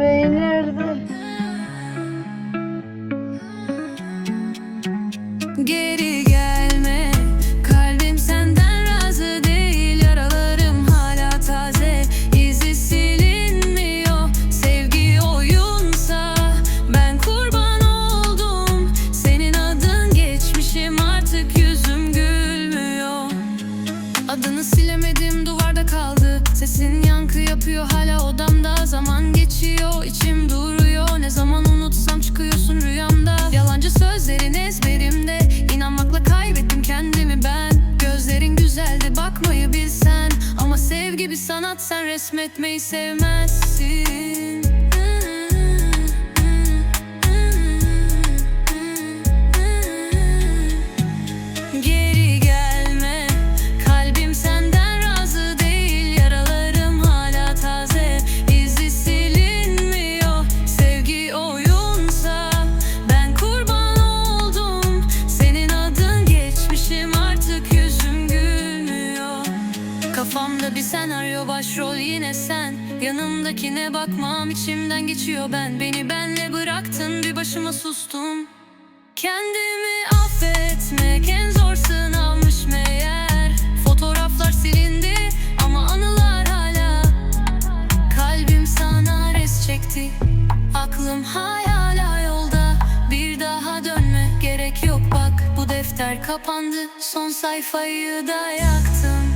beğenirdi. Geri gelme. Kalbim senden razı değil. Yaralarım hala taze. İzi silinmiyor. Sevgi oyunsa Ben kurban oldum. Senin adın geçmişim. Artık yüzüm gülmüyor. Adını silemedim. Duvarda kaldı. Sesin yankı yapıyor. Hala odamda Zaman geçiyor sözlerin ezberimde. İnanmakla kaybettim kendimi ben. Gözlerin güzeldi bakmayı bilsen. Ama sevgi bir sanat sen resmetmeyi sevmezsin Kafamda bir senaryo başrol yine sen. Yanımdakine bakmam içimden geçiyor ben. Beni benle bıraktın bir başıma sustum Kendimi affetmek en zor sınavmış meğer. Fotoğraflar silindi ama anılar hala. Kalbim sana res çekti. Aklım hala yolda. Bir daha dönme gerek yok bak. Bu defter kapandı Son sayfayı da yaktım